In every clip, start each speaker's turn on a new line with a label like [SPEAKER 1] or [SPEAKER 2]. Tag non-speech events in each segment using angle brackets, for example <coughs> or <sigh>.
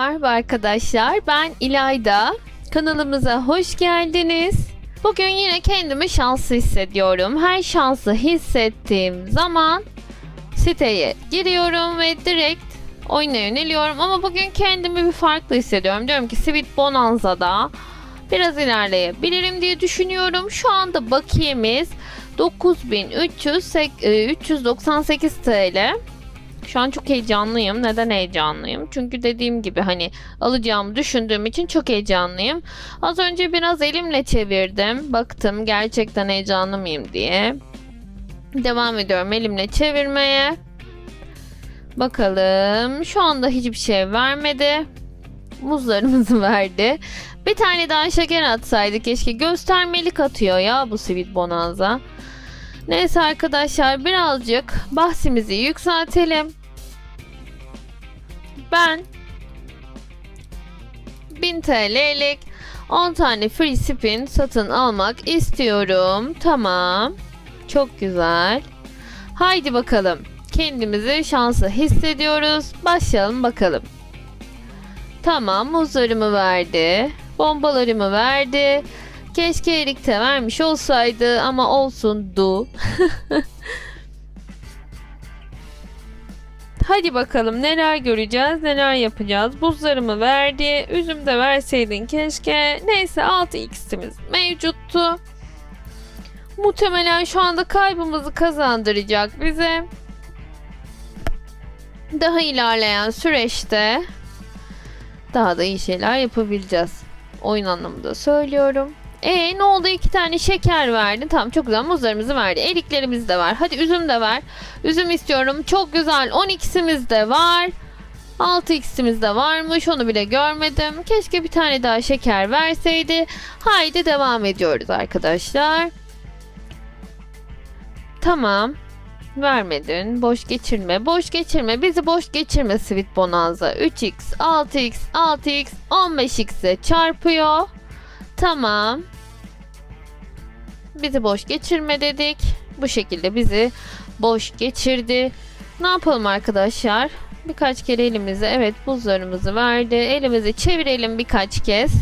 [SPEAKER 1] Merhaba arkadaşlar, ben İlayda. Kanalımıza hoş geldiniz. Bugün yine kendimi şanslı hissediyorum. Her şansı hissettiğim zaman siteye giriyorum ve direkt oyuna yöneliyorum. Ama bugün kendimi bir farklı hissediyorum. Diyorum ki Sweet Bonanza'da biraz ilerleyebilirim diye düşünüyorum. Şu anda bakiyemiz 9398 TL. Şu an çok heyecanlıyım. Neden heyecanlıyım? Çünkü dediğim gibi hani alacağımı düşündüğüm için çok heyecanlıyım. Az önce biraz elimle çevirdim. Baktım gerçekten heyecanlı mıyım diye. Devam ediyorum elimle çevirmeye. Bakalım. Şu anda hiçbir şey vermedi. Muzlarımızı <laughs> verdi. Bir tane daha şeker atsaydı keşke. Göstermelik atıyor ya bu Sweet Bonanza. Neyse arkadaşlar birazcık bahsimizi yükseltelim. Ben 1000 TL'lik 10 tane free spin satın almak istiyorum. Tamam. Çok güzel. Haydi bakalım. Kendimizi şanslı hissediyoruz. Başlayalım bakalım. Tamam muzlarımı verdi. Bombalarımı verdi. Keşke Erik de vermiş olsaydı ama olsun du. <laughs> Hadi bakalım neler göreceğiz, neler yapacağız. Buzlarımı verdi. Üzüm de verseydin keşke. Neyse 6x'imiz mevcuttu. Muhtemelen şu anda kaybımızı kazandıracak bize. Daha ilerleyen süreçte daha da iyi şeyler yapabileceğiz. Oyun anlamında söylüyorum. E ne oldu? İki tane şeker verdi. Tamam çok güzel. Muzlarımızı verdi. Eriklerimiz de var. Hadi üzüm de ver. Üzüm istiyorum. Çok güzel. 12'simiz de var. 6x'imiz de varmış. Onu bile görmedim. Keşke bir tane daha şeker verseydi. Haydi devam ediyoruz arkadaşlar. Tamam. Vermedin. Boş geçirme. Boş geçirme. Bizi boş geçirme Sweet Bonanza. 3x, 6x, 6x, 15x'e çarpıyor. Tamam. Bizi boş geçirme dedik. Bu şekilde bizi boş geçirdi. Ne yapalım arkadaşlar? Birkaç kere elimize evet buzlarımızı verdi. Elimizi çevirelim birkaç kez.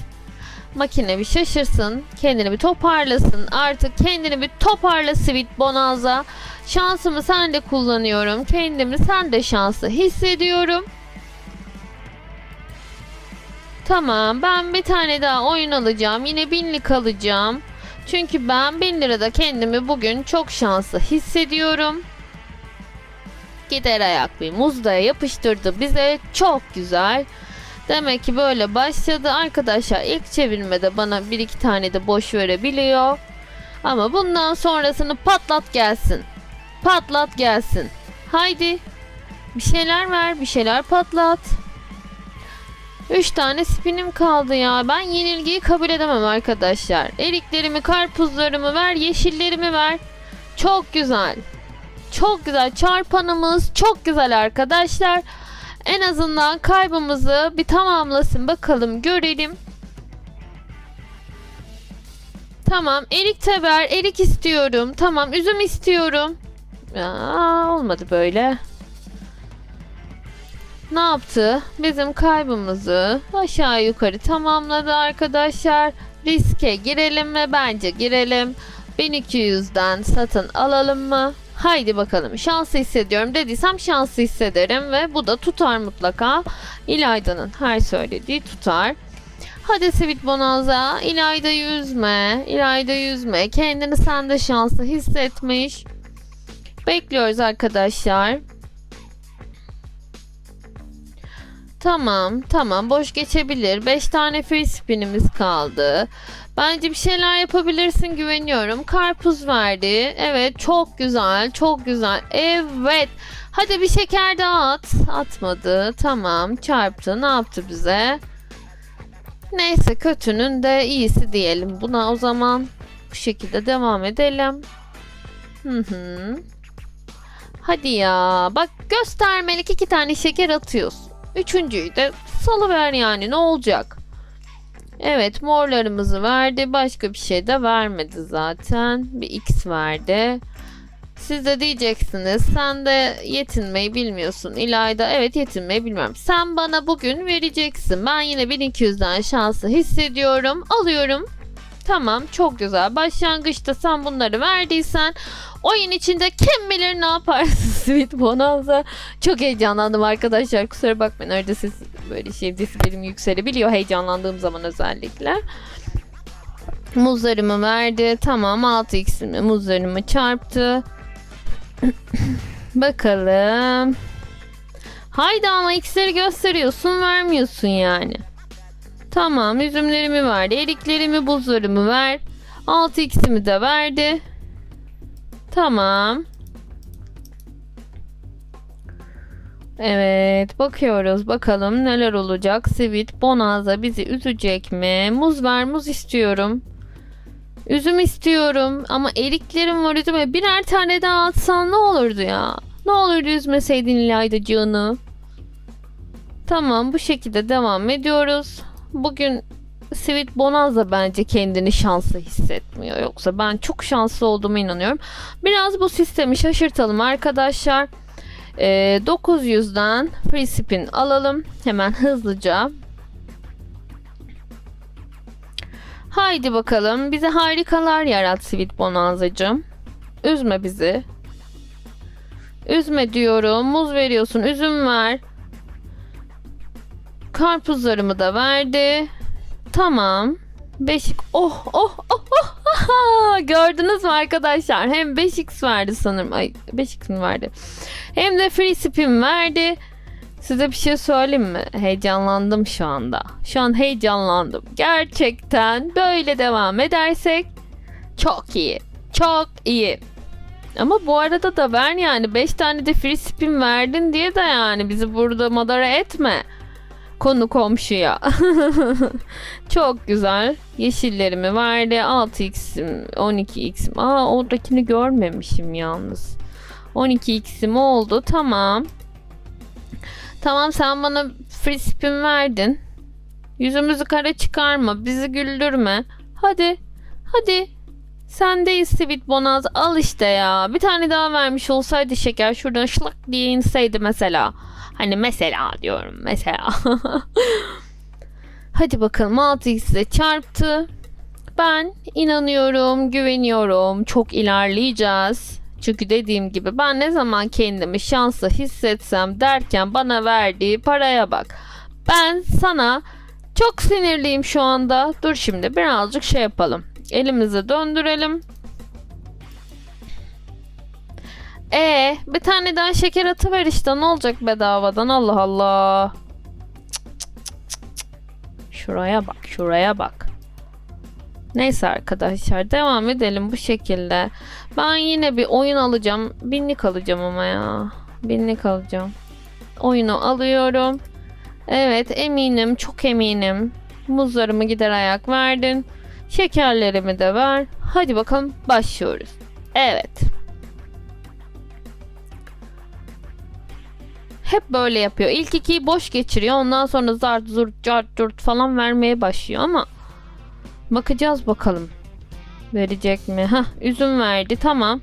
[SPEAKER 1] Makine bir şaşırsın. Kendini bir toparlasın. Artık kendini bir toparla Sweet Bonanza. Şansımı sen de kullanıyorum. Kendimi sen de şanslı hissediyorum. Tamam ben bir tane daha oyun alacağım. Yine binlik alacağım. Çünkü ben 1000 lirada kendimi bugün çok şanslı hissediyorum. Gider ayak bir muzdaya yapıştırdı bize. Çok güzel. Demek ki böyle başladı. Arkadaşlar ilk çevirmede bana bir iki tane de boş verebiliyor. Ama bundan sonrasını patlat gelsin. Patlat gelsin. Haydi. Bir şeyler ver, bir şeyler patlat. 3 tane spinim kaldı ya. Ben yenilgiyi kabul edemem arkadaşlar. Eriklerimi, karpuzlarımı ver, yeşillerimi ver. Çok güzel. Çok güzel. Çarpanımız çok güzel arkadaşlar. En azından kaybımızı bir tamamlasın bakalım görelim. Tamam erik de ver. Erik istiyorum. Tamam üzüm istiyorum. Aa, olmadı böyle. Ne yaptı? Bizim kaybımızı aşağı yukarı tamamladı arkadaşlar. Riske girelim mi? Bence girelim. 1200'den satın alalım mı? Haydi bakalım şanslı hissediyorum dediysem şanslı hissederim ve bu da tutar mutlaka. İlayda'nın her söylediği tutar. Hadi Sweet Bonanza İlayda yüzme. İlayda yüzme. Kendini sen de şanslı hissetmiş. Bekliyoruz arkadaşlar. Tamam, tamam. Boş geçebilir. 5 tane free spinimiz kaldı. Bence bir şeyler yapabilirsin güveniyorum. Karpuz verdi. Evet, çok güzel, çok güzel. Evet. Hadi bir şeker daha at. Atmadı. Tamam, çarptı. Ne yaptı bize? Neyse, kötünün de iyisi diyelim. Buna o zaman bu şekilde devam edelim. Hı hı. Hadi ya. Bak göstermelik iki tane şeker atıyorsun. Üçüncüyü de salıver yani ne olacak? Evet morlarımızı verdi. Başka bir şey de vermedi zaten. Bir X verdi. Siz de diyeceksiniz sen de yetinmeyi bilmiyorsun. İlayda evet yetinmeyi bilmiyorum. Sen bana bugün vereceksin. Ben yine 1200'den şansı hissediyorum. Alıyorum. Tamam çok güzel. Başlangıçta sen bunları verdiysen oyun içinde kim bilir ne yaparsın <laughs> Sweet Bonanza. Çok heyecanlandım arkadaşlar. Kusura bakmayın arada siz böyle şey disiplinim yükselebiliyor heyecanlandığım zaman özellikle. Muzlarımı verdi. Tamam 6x'imi muzlarımı çarptı. <coughs> Bakalım. Haydi ama x'leri gösteriyorsun vermiyorsun yani. Tamam üzümlerimi verdi. Eriklerimi buzlarımı ver. 6x'imi de verdi. Tamam. Evet bakıyoruz bakalım neler olacak. Sweet Bonanza bizi üzecek mi? Muz ver muz istiyorum. Üzüm istiyorum ama eriklerim var üzüme birer tane daha atsan ne olurdu ya? Ne olurdu üzmeseydin İlaydacığını. Tamam bu şekilde devam ediyoruz. Bugün Sweet Bonanza bence kendini şanslı hissetmiyor. Yoksa ben çok şanslı olduğuma inanıyorum. Biraz bu sistemi şaşırtalım arkadaşlar. Ee, 900'den free spin alalım. Hemen hızlıca. Haydi bakalım. Bize harikalar yarat Sweet Bonanza'cığım. Üzme bizi. Üzme diyorum. Muz veriyorsun. Üzüm ver. Karpuzlarımı da verdi. Tamam. Beşik. Oh oh oh oh. Gördünüz mü arkadaşlar? Hem 5x verdi sanırım. Ay 5x mi verdi? Hem de free spin verdi. Size bir şey söyleyeyim mi? Heyecanlandım şu anda. Şu an heyecanlandım. Gerçekten böyle devam edersek çok iyi. Çok iyi. Ama bu arada da ver yani 5 tane de free spin verdin diye de yani bizi burada madara etme. Konu komşuya. <laughs> Çok güzel. Yeşillerimi verdi. 6x'im, 12x'im. Aa oradakini görmemişim yalnız. 12x'im oldu. Tamam. Tamam sen bana free spin verdin. Yüzümüzü kara çıkarma. Bizi güldürme. Hadi. Hadi. Sendeyiz Sweet Bonaz. Al işte ya. Bir tane daha vermiş olsaydı şeker şuradan şlak diye inseydi mesela. Hani mesela diyorum mesela. <laughs> Hadi bakalım 6x ile çarptı. Ben inanıyorum, güveniyorum. Çok ilerleyeceğiz. Çünkü dediğim gibi ben ne zaman kendimi şanslı hissetsem derken bana verdiği paraya bak. Ben sana çok sinirliyim şu anda. Dur şimdi birazcık şey yapalım. Elimizi döndürelim. E bir tane daha şeker atıver işte ne olacak bedavadan Allah Allah. Cık, cık, cık. Şuraya bak şuraya bak. Neyse arkadaşlar devam edelim bu şekilde. Ben yine bir oyun alacağım. Binlik alacağım ama ya. Binlik alacağım. Oyunu alıyorum. Evet eminim çok eminim. Muzlarımı gider ayak verdin. Şekerlerimi de ver. Hadi bakalım başlıyoruz. Evet. Hep böyle yapıyor. İlk ikiyi boş geçiriyor. Ondan sonra zart zurt cart curt falan vermeye başlıyor ama bakacağız bakalım. Verecek mi? Hah üzüm verdi. Tamam.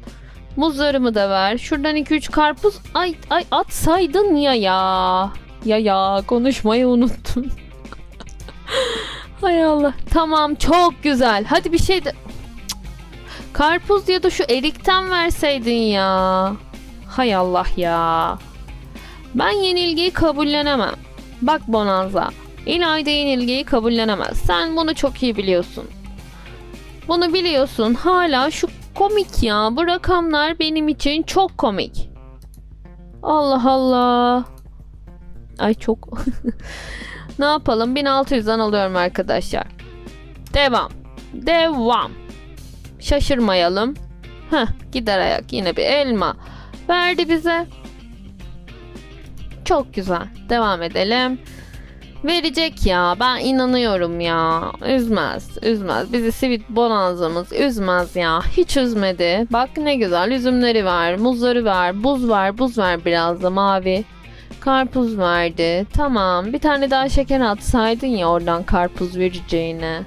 [SPEAKER 1] Muzlarımı da ver. Şuradan 2-3 karpuz. Ay ay atsaydın ya ya. Ya ya konuşmayı unuttum. <laughs> Hay Allah. Tamam çok güzel. Hadi bir şey de... Karpuz ya da şu erikten verseydin ya. Hay Allah ya. Ben yenilgiyi kabullenemem. Bak Bonanza. İlayda yenilgiyi kabullenemez. Sen bunu çok iyi biliyorsun. Bunu biliyorsun. Hala şu komik ya. Bu rakamlar benim için çok komik. Allah Allah. Ay çok. <laughs> ne yapalım? 1600'den alıyorum arkadaşlar. Devam. Devam. Şaşırmayalım. Heh, gider ayak yine bir elma. Verdi bize. Çok güzel. Devam edelim. Verecek ya. Ben inanıyorum ya. Üzmez. Üzmez. Bizi Sweet Bonanza'mız üzmez ya. Hiç üzmedi. Bak ne güzel. Üzümleri var. Muzları var. Buz var. Buz var biraz da mavi. Karpuz verdi. Tamam. Bir tane daha şeker atsaydın ya oradan karpuz vereceğine.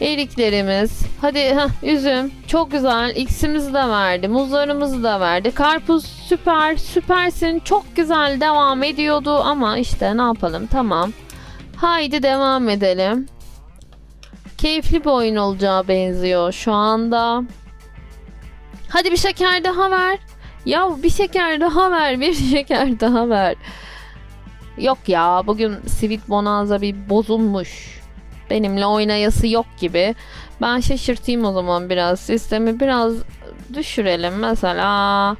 [SPEAKER 1] Eriklerimiz. Hadi heh, üzüm. Çok güzel. X'imizi de verdi. Muzlarımızı da verdi. Karpuz süper. Süpersin. Çok güzel devam ediyordu ama işte ne yapalım. Tamam. Haydi devam edelim. Keyifli bir oyun olacağı benziyor şu anda. Hadi bir şeker daha ver. Ya bir şeker daha ver. Bir <laughs> şeker daha ver. Yok ya bugün Sweet Bonanza bir bozulmuş. Benimle oynayası yok gibi. Ben şaşırtayım o zaman biraz. Sistemi biraz düşürelim. Mesela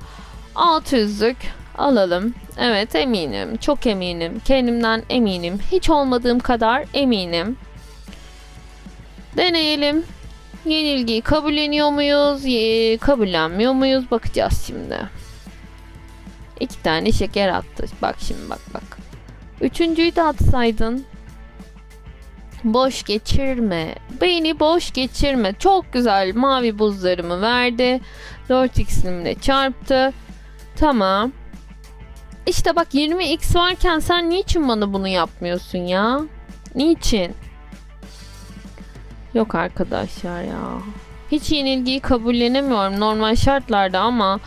[SPEAKER 1] 600'lük alalım. Evet eminim. Çok eminim. Kendimden eminim. Hiç olmadığım kadar eminim. Deneyelim. Yenilgiyi kabulleniyor muyuz? Ye- kabullenmiyor muyuz? Bakacağız şimdi. İki tane şeker attı. Bak şimdi bak bak. Üçüncüyü de atsaydın. Boş geçirme. Beni boş geçirme. Çok güzel mavi buzlarımı verdi. 4x'imle çarptı. Tamam. İşte bak 20x varken sen niçin bana bunu yapmıyorsun ya? Niçin? Yok arkadaşlar ya. Hiç yenilgiyi kabullenemiyorum normal şartlarda ama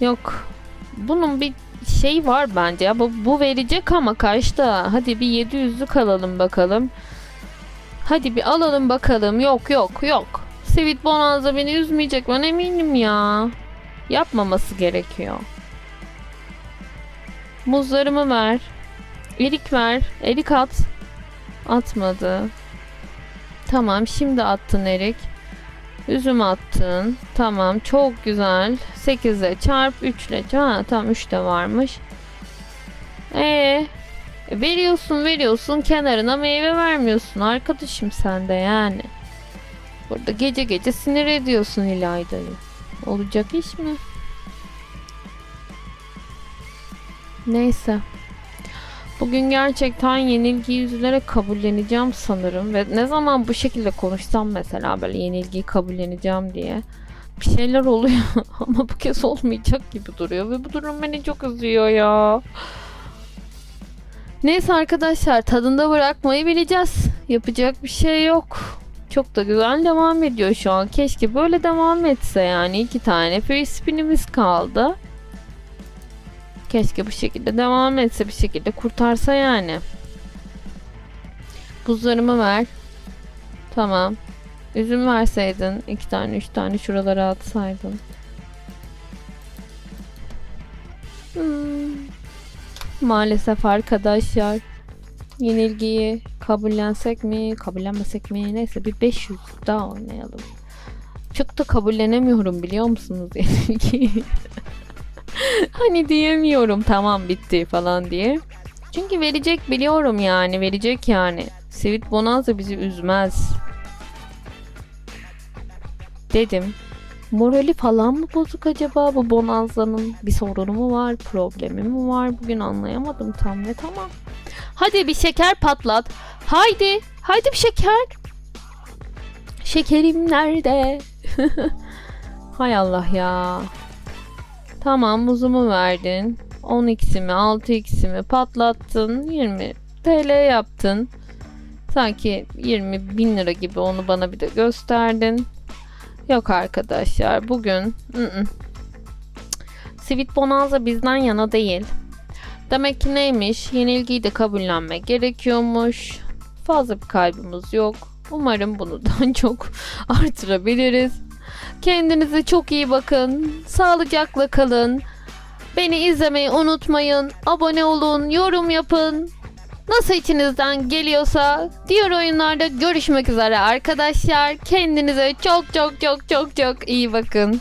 [SPEAKER 1] yok. Bunun bir şey var bence ya. Bu, bu verecek ama kaçta? Hadi bir 700'lük alalım bakalım. Hadi bir alalım bakalım. Yok yok yok. Sweet Bonanza beni üzmeyecek ben eminim ya. Yapmaması gerekiyor. Muzlarımı ver. Erik ver. Erik at. Atmadı. Tamam şimdi attın Erik. Üzüm attın. Tamam çok güzel. 8'e çarp 3 ile. Ha tamam 3 de varmış. Ee, veriyorsun veriyorsun kenarına meyve vermiyorsun arkadaşım sen de yani. Burada gece gece sinir ediyorsun İlayda'yı. Olacak iş mi? Neyse. Bugün gerçekten yenilgiyi üzülerek kabulleneceğim sanırım ve ne zaman bu şekilde konuşsam mesela böyle yenilgiyi kabulleneceğim diye bir şeyler oluyor <laughs> ama bu kez olmayacak gibi duruyor ve bu durum beni çok üzüyor ya. Neyse arkadaşlar tadında bırakmayı bileceğiz. Yapacak bir şey yok. Çok da güzel devam ediyor şu an. Keşke böyle devam etse yani. iki tane free spinimiz kaldı. Keşke bu şekilde devam etse bir şekilde kurtarsa yani. Buzlarımı ver. Tamam. Üzüm verseydin. iki tane üç tane şuralara atsaydın. Hmm. Maalesef arkadaşlar. Yenilgiyi kabullensek mi, kabullenmesek mi? Neyse bir 500 daha oynayalım. Çok da kabullenemiyorum biliyor musunuz yenilgiyi? <laughs> hani diyemiyorum tamam bitti falan diye. Çünkü verecek biliyorum yani verecek yani. Sweet Bonanza bizi üzmez. Dedim. Morali falan mı bozuk acaba bu Bonanza'nın? Bir sorunu mu var? Problemi mi var? Bugün anlayamadım tam ne tamam. Hadi bir şeker patlat. Haydi. Haydi bir şeker. Şekerim nerede? <laughs> Hay Allah ya. Tamam muzumu verdin. 10x'imi 6x'imi patlattın. 20 TL yaptın. Sanki 20 bin lira gibi onu bana bir de gösterdin. Yok arkadaşlar bugün ı-ı. Sweet Bonanza bizden yana değil. Demek ki neymiş? Yenilgiyi de kabullenmek gerekiyormuş. Fazla bir kaybımız yok. Umarım bunu daha <laughs> çok artırabiliriz. Kendinize çok iyi bakın. Sağlıcakla kalın. Beni izlemeyi unutmayın. Abone olun, yorum yapın. Nasıl içinizden geliyorsa diğer oyunlarda görüşmek üzere arkadaşlar. Kendinize çok çok çok çok çok iyi bakın.